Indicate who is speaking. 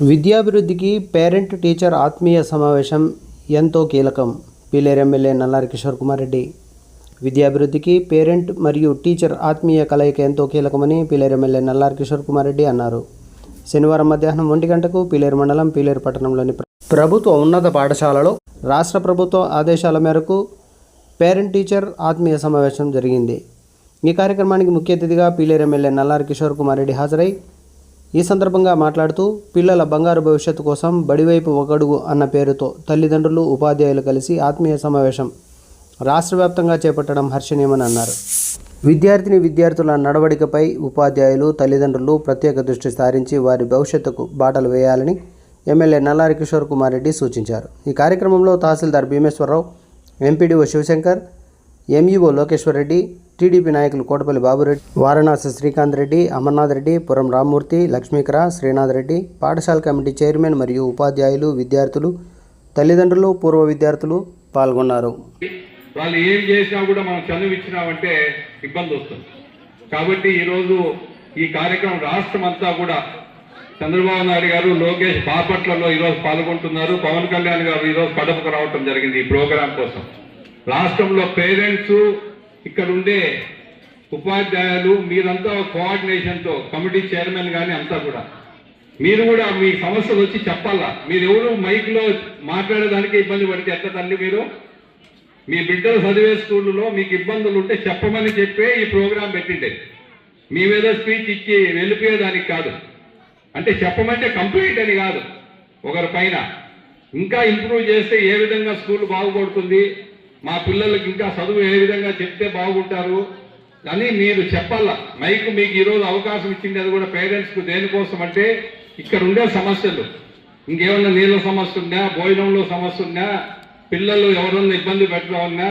Speaker 1: విద్యాభివృద్ధికి parent teacher ఆత్మీయ సమావేశం ఎంతో కీలకం. పీలేరు ఎమ్మెల్యే నల్లారి కిషోర్ కుమార్ రెడ్డి. విద్యాభివృద్ధికి పేరెంట్ మరియు టీచర్ ఆత్మీయ కలయిక ఎంతో కీలకమని పీలేరు ఎమ్మెల్యే నల్లారి కిషోర్ కుమార్ రెడ్డి అన్నారు. శనివారం మధ్యాహ్నం ఒంటి గంటకు పీలేరు మండలం పీలేరు పట్టణంలోని ప్ర- ప్రభుత్వ ఉన్నత పాఠశాలలో రాష్ట్ర ప్రభుత్వ ఆదేశాల మేరకు పేరెంట్ టీచర్ ఆత్మీయ సమావేశం జరిగింది. ఈ కార్యక్రమానికి ముఖ్య అతిథిగా పీలేరు ఎమ్మెల్యే నల్లారి కిషోర్ కుమార్ రెడ్డి హాజరై ఈ సందర్భంగా మాట్లాడుతూ పిల్లల బంగారు భవిష్యత్తు కోసం బడివైపు ఒకడుగు అన్న పేరుతో తల్లిదండ్రులు ఉపాధ్యాయులు కలిసి ఆత్మీయ సమావేశం రాష్ట్ర వ్యాప్తంగా చేపట్టడం హర్షణీయమని అన్నారు. విద్యార్థిని విద్యార్థుల నడవడికపై ఉపాధ్యాయులు తల్లిదండ్రులు ప్రత్యేక దృష్టి సారించి వారి భవిష్యత్తుకు బాటలు వేయాలని ఎమ్మెల్యే నల్లారి కిషోర్ కుమార్ రెడ్డి సూచించారు. ఈ కార్యక్రమంలో tahsildar Bhimeswararao MPDO Sivasankar MEO Lokeshwar Reddy TDP నాయకులు కోటపల్లి బాబురెడ్డి వారణాసి శ్రీకాంత్ రెడ్డి అమర్నాథ్ రెడ్డి పురం రామ్మూర్తి లక్ష్మీకర శ్రీనాథ్ రెడ్డి పాఠశాల కమిటీ చైర్మన్ మరియు ఉపాధ్యాయులు విద్యార్థులు తల్లిదండ్రులు పూర్వ విద్యార్థులు పాల్గొన్నారు.
Speaker 2: వాళ్ళు ఏం చేసినా కూడా మనం చదువు ఇచ్చినామంటే ఇబ్బంది వస్తుంది. కాబట్టి ఈరోజు ఈ కార్యక్రమం రాష్ట్రం అంతా కూడా చంద్రబాబు నాయుడు గారు లోకేష్ బాపట్లలో ఈరోజు పాల్గొంటున్నారు. పవన్ కళ్యాణ్ గారు ఈరోజు కడపకు రావటం జరిగింది ఈ ప్రోగ్రాం కోసం. రాష్ట్రంలో పేరెంట్స్ ఇక్కడ ఉండే ఉపాధ్యాయులు మీరంతా కోఆర్డినేషన్తో కమిటీ చైర్మన్ కానీ అంతా కూడా. మీరు కూడా మీ సమస్యలు వచ్చి చెప్పాలా? మీరు ఎవరు మైక్లో మాట్లాడేదానికి ఇబ్బంది పడితే ఎట్లా తల్లి మీరు? మీ బిడ్డలు చదివే స్కూళ్ళలో మీకు ఇబ్బందులు ఉంటే చెప్పమని చెప్పే ఈ ప్రోగ్రాం పెట్టిండే. మీ మీద స్పీచ్ ఇచ్చి వెళ్ళిపోయేదానికి కాదు. అంటే చెప్పమంటే కంప్లీట్ అని కాదు. ఒకరి పైన. ఇంకా ఇంప్రూవ్ చేస్తే ఏ విధంగా స్కూల్ బాగుపడుతుంది? మా పిల్లలకి ఇంకా చదువు ఏ విధంగా చెప్తే బాగుంటారు? అని మీరు చెప్పాలా? మైక్ మీకు ఈరోజు అవకాశం ఇచ్చింది అది కూడా పేరెంట్స్కు దేనికోసం అంటే ఇక్కడ ఉండే సమస్యలు. ఇంకేమన్నా నీళ్ళ సమస్య ఉన్నా భోజనంలో సమస్య ఉన్నా పిల్లలు ఎవరన్నా ఇబ్బంది పెట్టడం ఉన్నా